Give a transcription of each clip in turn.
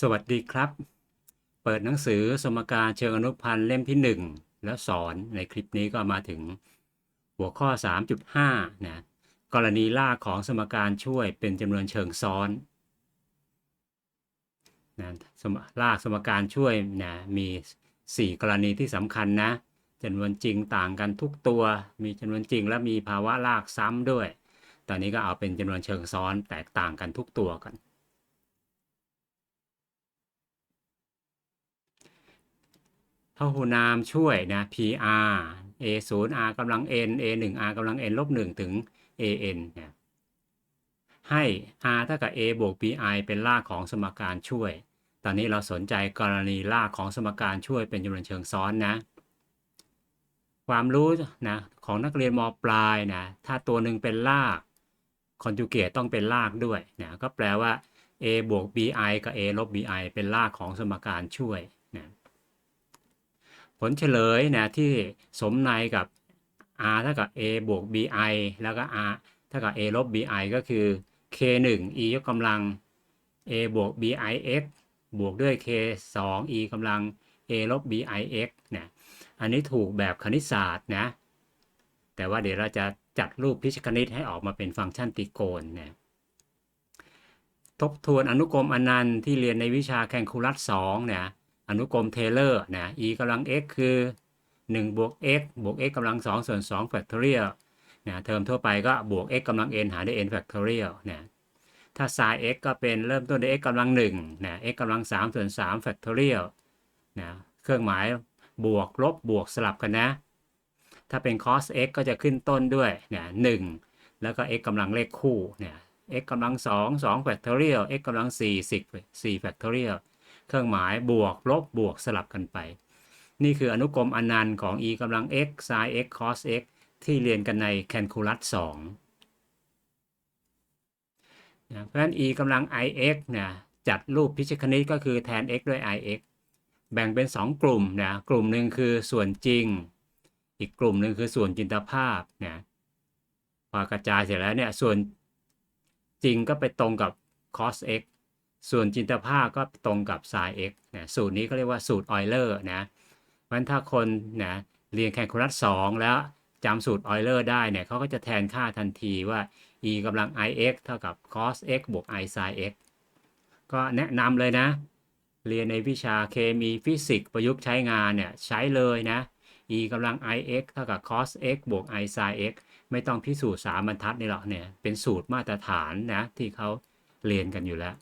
สวัสดีครับ เปิดหนังสือสมการเชิงอนุพันธ์เล่มที่ 1 แล้วสอนในคลิปนี้ก็มาถึงหัวข้อ 3.5 นะ กรณีลากของสมการช่วยเป็นจำนวนเชิงซ้อนนะสมลากสมการช่วยนะมี 4 กรณีที่สำคัญนะจำนวนจริงต่างกันทุกตัว มีจำนวนจริงและมีภาวะลากซ้ำด้วย ตอนนี้ก็เอาเป็นจำนวนเชิงซ้อนแตกต่างกันทุกตัวกัน พหูนามช่วยนะ PR A 0 R กำลัง n A 1 R กำลัง n ลบ1ถึง AN นี่ยให้ R เท่ากับ A บวก BI เป็นรากของสมการช่วย ตอนนี้เราสนใจกรณีรากของสมการช่วยเป็นจำนวนเชิงซ้อนนะ ความรู้นะของนักเรียนมปลายนะ ถ้าตัวหนึ่งเป็นรากคอนจูเกตต้องเป็นรากด้วยนะ ก็แปลว่า A บวก BI กับ A ลบ BI เป็นรากของสมการช่วย ลเฉลยนะที่สมในกับ r เท่ากับ a บวก bi แล้วก็ r เท่ากับ a ลบ bi ก็คือ k 1 e ยกกำลัง a บวก bi x บวกด้วย k 2 e กำลัง a ลบ bi x นะอันนี้ถูกแบบคณิตศาสตร์นะ แต่ว่าเดี๋ยวเราจะจัดรูปพิชคณิตให้ออกมาเป็นฟังก์ชันตรีโกณนะทบทวนอนุกรมอนันต์ที่เรียนในวิชาแคลคูลัส2เนี่ย อนุกรมเทเลอร์นะ e กำลัง x คือ1บวก x บวก x กำลัง2ส่วน2 factorial นะเทอมทั่วไปก็บวก x กำลัง n หารด้วย n factorial นะถ้า sin x ก็เป็นเริ่มต้นด้วย x กำลัง1นะ x กำลัง3ส่วน3 factorial นะเครื่องหมายบวกลบบวกสลับกันนะ ถ้าเป็น cos x ก็จะขึ้นต้นด้วยนะ1แล้วก็ x กำลังเลขคู่นะ x กำลัง2 2 factorial x กำลัง4 10 4 factorial เครื่องหมายบวกลบบวกสลับกันไป นี่คืออนุกรมอนันต์ของ e กำลัง x sin x cos x ที่เรียนกันในแคลคูลัส2นะเพราะฉะนั้น e กำลัง ix นะจัดรูปพิชคณิตก็คือแทน x ด้วย ix แบ่งเป็น 2 กลุ่มนะกลุ่มหนึ่งคือส่วนจริง อีกกลุ่มหนึ่งคือส่วนจินตภาพนะพอกระจายเสร็จแล้วเนี่ยส่วนจริงก็ไปตรงกับ cos x ส่วนจินตภาพก็ตรงกับ sin x นะสูตรนี้ก็เรียกว่าสูตรออยเลอร์นะเพราะฉะนั้นถ้าคนนะเรียนแคลคูลัส2แล้วจำสูตรออยเลอร์ได้เนี่ยเขาก็จะแทนค่าทันทีว่า e กำลัง ix เท่ากับ cos x บวก i sin x ก็แนะนำเลยนะ เรียนในวิชาเคมีฟิสิกส์ประยุกต์ใช้งานเนี่ยใช้เลยนะ e กำลัง ix เท่ากับ cos x บวก i sin x ไม่ต้องพิสูจน์สามบรรทัดนี่หรอกเนี่ยเป็นสูตรมาตรฐานนะที่เขาเรียนกันอยู่แล้ว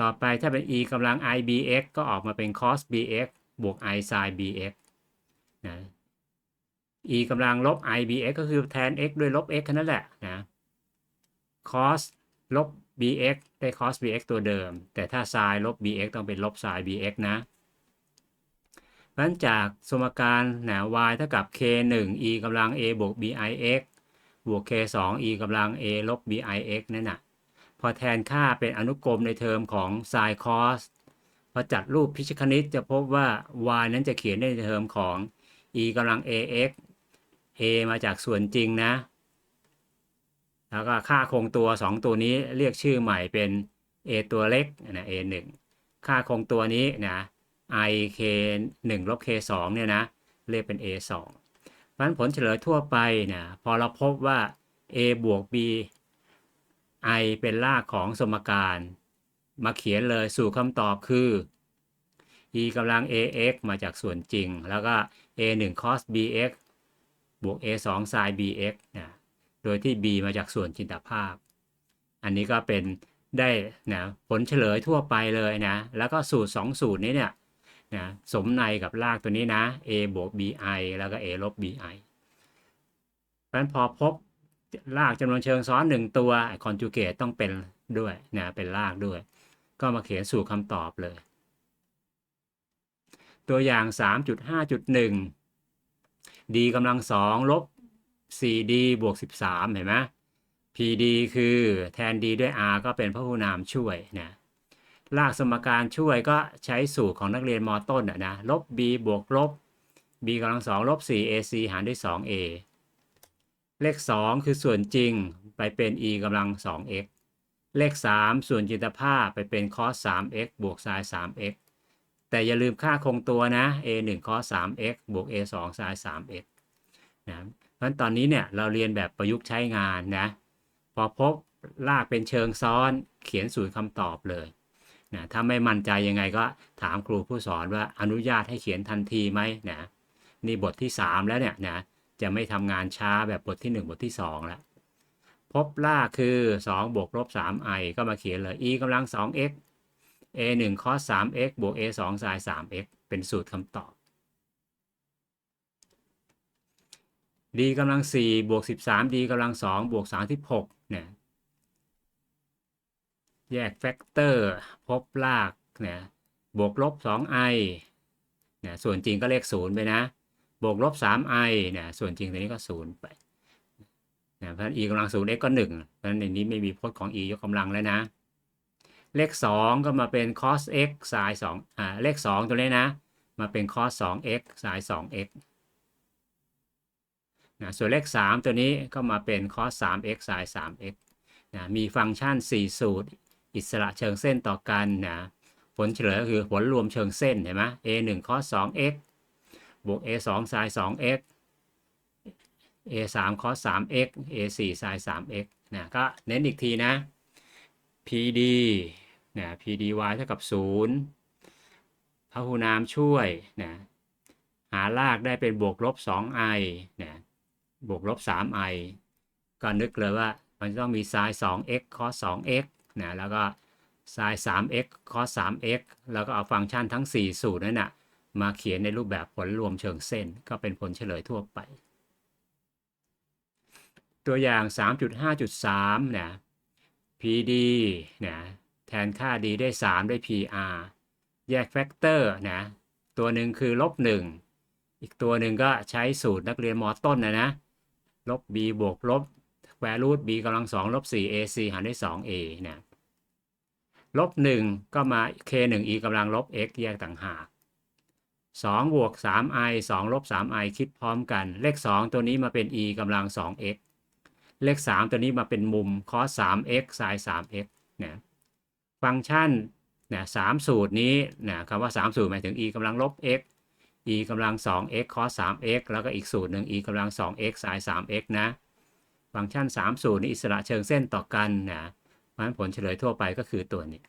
ต่อไปถ้าเป็น e กำลัง i bx ก็ออกมาเป็น cos bx บวก i sin bx นะ e กำลังลบ i bx ก็คือแทน x ด้วยลบ x แค่นั้นแหละนะ cos ลบ bx ได้ cos bx ตัวเดิม แต่ถ้า sin ลบ bx ต้องเป็นลบ sin bx นะเพราะนั้นจากสมการนะ y เท่ากับ k 1 e กำลัง a บวก bix บวก k 2 e กำลัง a ลบ bix นั่นน่ะ อแทนค่าเป็นอนุกรมในเทอมของ sin cos พอจัดรูปพิชคณิตจะพบว่า y นั้นจะเขียนในเทอมของ e กำลัง ax a มาจากส่วนจริงนะ แล้วก็ค่าคงตัว 2 ตัวนี้เรียกชื่อใหม่เป็น a ตัวเล็กนะ a 1ค่าคงตัวนี้นะ i k 1ลบ k 2เนี่ยนะ เรียกเป็น a 2เพราะฉะนั้นผลเฉลยทั่วไปนะ พอเราพบว่า a บวก b i เป็นรากของสมการ มาเขียนเลยสู่คำตอบคือ e กำลัง ax มาจากส่วนจริง แล้วก็ a 1 cos bx บวก a 2 sin bx นะโดยที่ b มาจากส่วนจินตภาพ อันนี้ก็เป็นได้นะผลเฉลยทั่วไปเลยนะ แล้วก็สูตร 2 สูตรนี้เนี่ยนะสมในกับรากตัวนี้นะ a บวก bi แล้วก็ a ลบ bi เพราะฉะนั้นพอพบ รากจำนวนเชิงซ้อนหนึ่งตัวคอนจูเกตต้องเป็นด้วยนะเป็นรากด้วย ก็มาเขียนสู่คำตอบเลย ตัวอย่าง 3.5.1 d กำลังสองลบ 4d บวก 13 เห็นไหม pd คือแทน d ด้วย r ก็เป็นพหูนามช่วยนะรากสมการช่วยก็ใช้สูตรของนักเรียนมต้นนะนะลบ b บวกลบ b กำลังสองลบ 4ac หารด้วย 2a เลข 2 คือส่วนจริงไปเป็น e กำลัง 2x เลข 3 ส่วนจินตภาพไปเป็น cos 3x บวก sin 3x แต่อย่าลืมค่าคงตัวนะ a 1 cos 3x บวก a 2 sin 3x นะเพราะฉะนั้นตอนนี้เนี่ยเราเรียนแบบประยุกต์ใช้งานนะ พอพบลากเป็นเชิงซ้อนเขียนสูตรคำตอบเลยนะถ้าไม่มั่นใจยังไงก็ถามครูผู้สอนว่าอนุญาตให้เขียนทันทีไหมนะนี่บทที่ 3 แล้วเนี่ยนะ จะไม่ทำงานช้าแบบบทที่ 1 บทที่2แล้วพบล่าคือ 2 บวกลบ 3i ก็มาเขียนเลย e กำลัง 2x a 1 cos 3x บวก a 2 sin 3x เป็นสูตรคำตอบ d กำลัง 4 บวก 13 d กำลัง 2 บวก 36เนี่ยแยกแฟกเตอร์ พบลากเนี่ยบวกลบ 2i เนี่ยส่วนจริงก็เลข0ไปนะ บวกลบ 3i เนี่ยส่วนจริงตัวนี้ก็0ไปนะเพราะฉะนั้น e กำลัง 0x ก็1เพราะฉะนั้นในนี้ไม่มีพจน์ของ e ยกกำลังแล้วนะ เลข 2 ก็มาเป็น cos x sin 2อ่าเลข 2 ตัวนี้นะ มาเป็น cos 2x sin 2x นะส่วนเลข 3 ตัวนี้ก็มาเป็น cos 3x sin 3x นะมีฟังก์ชัน 4 สูตร อิสระเชิงเส้นต่อกันนะผลเฉลยก็คือผลรวมเชิงเส้นเห็นไหม a 1 cos 2x บวก a 2 sin 2x a 3 cos 3x a 4 sin 3x นะก็เน้นอีกทีนะ pd นะ pdy เท่ากับ 0พหุนามช่วยนะหารากได้เป็นบวกลบ 2i นะบวกลบ 3i ก็นึกเลยว่ามันต้องมี sin 2x cos 2x นะแล้วก็ sin 3x cos 3x แล้วก็เอาฟังก์ชันทั้ง 4 สูตรนั้นนะ มาเขียนในรูปแบบผลรวมเชิงเส้น ก็เป็นผลเฉลยทั่วไป ตัวอย่าง 3.5.3นะ PD นะแทนค่า d ได้ 3 ได้ PR แยกแฟกเตอร์นะตัวหนึ่งคือลบ1อีกตัวหนึ่งก็ใช้สูตรนักเรียนมอต้นนะนะลบ b บวกลบแวรูท b กำลัง2ลบ 4 ac หารด้วย 2a นะลบ1ก็มา k 1 e กำลังลบ x แยกต่างหาก 2บวก 3i 2ลบ 3i คิดพร้อมกัน เลข 2 ตัวนี้มาเป็น e กำลัง 2x เลข 3 ตัวนี้มาเป็นมุม cos 3x sin 3x นะฟังก์ชันนะสามสูตรนี้นะคำว่า 3 สูตรหมายถึง e กำลังลบ x e กำลัง 2x cos 3x แล้วก็อีกสูตรหนึ่ง e กำลัง 2x sin 3x นะ ฟังก์ชัน 3 สูตรนี้อิสระเชิงเส้นต่อกันนะเพราะฉะนั้นผลเฉลยทั่วไปก็คือตัวนี้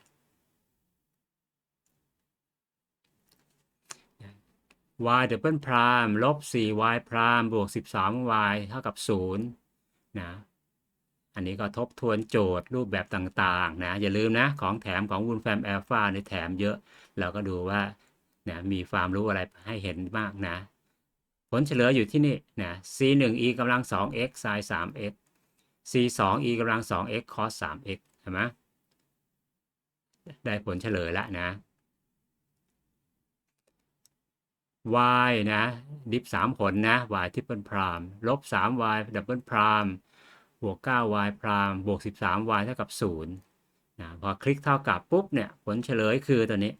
y ดับเบิลพรามลบ 4y พรามบวก 13y เท่ากับ 0 นะ อันนี้ก็ทบทวนโจทย์รูปแบบต่างๆ นะ อย่าลืมนะ ของแถมของวุนแฟมแอลฟาในแถมเยอะ เราก็ดูว่านะมีความรู้อะไรให้เห็นมากนะ ผลเฉลยอยู่ที่นี่นะ c 1 e กำลัง 2x sin 3x c 2 e กำลัง 2x cos 3x เห็นไหมได้ผลเฉลยแล้วนะ y นะดิฟ3ผลนะ y ทิปเปิลพรามลบ 3y ดับเบิลพรามบวก 9y พรามบวก 13y เท่ากับ0นย์นะพอคลิกเท่ากับปุ๊บเนี่ยผลเฉลยคือตัวนี้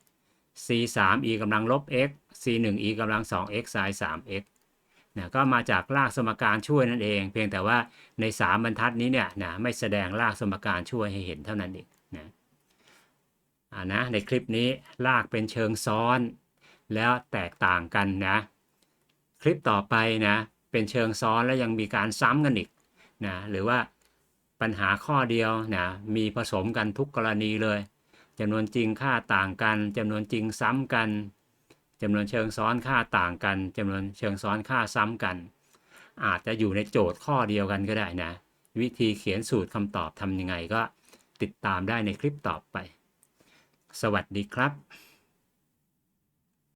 c 3 e กำลังลบ x c 1 e กำลัง 2x sin 3x นะก็มาจากรากสมการช่วยนั่นเอง เพียงแต่ว่าใน 3 บรรทัดนี้เนี่ยนะไม่แสดงรากสมการช่วยให้เห็นเท่านั้นเองนะอ่านะในคลิปนี้รากเป็นเชิงซ้อน แล้วแตกต่างกันนะ คลิปต่อไปนะ เป็นเชิงซ้อนแล้วยังมีการซ้ำกันอีกนะหรือว่าปัญหาข้อเดียวนะมีผสมกันทุกกรณีเลยจำนวนจริงค่าต่างกันจำนวนจริงซ้ำกันจำนวนเชิงซ้อนค่าต่างกันจำนวนเชิงซ้อนค่าซ้ำกัน อาจจะอยู่ในโจทย์ข้อเดียวกันก็ได้นะ วิธีเขียนสูตรคำตอบทำยังไงก็ติดตามได้ในคลิปต่อไป สวัสดีครับ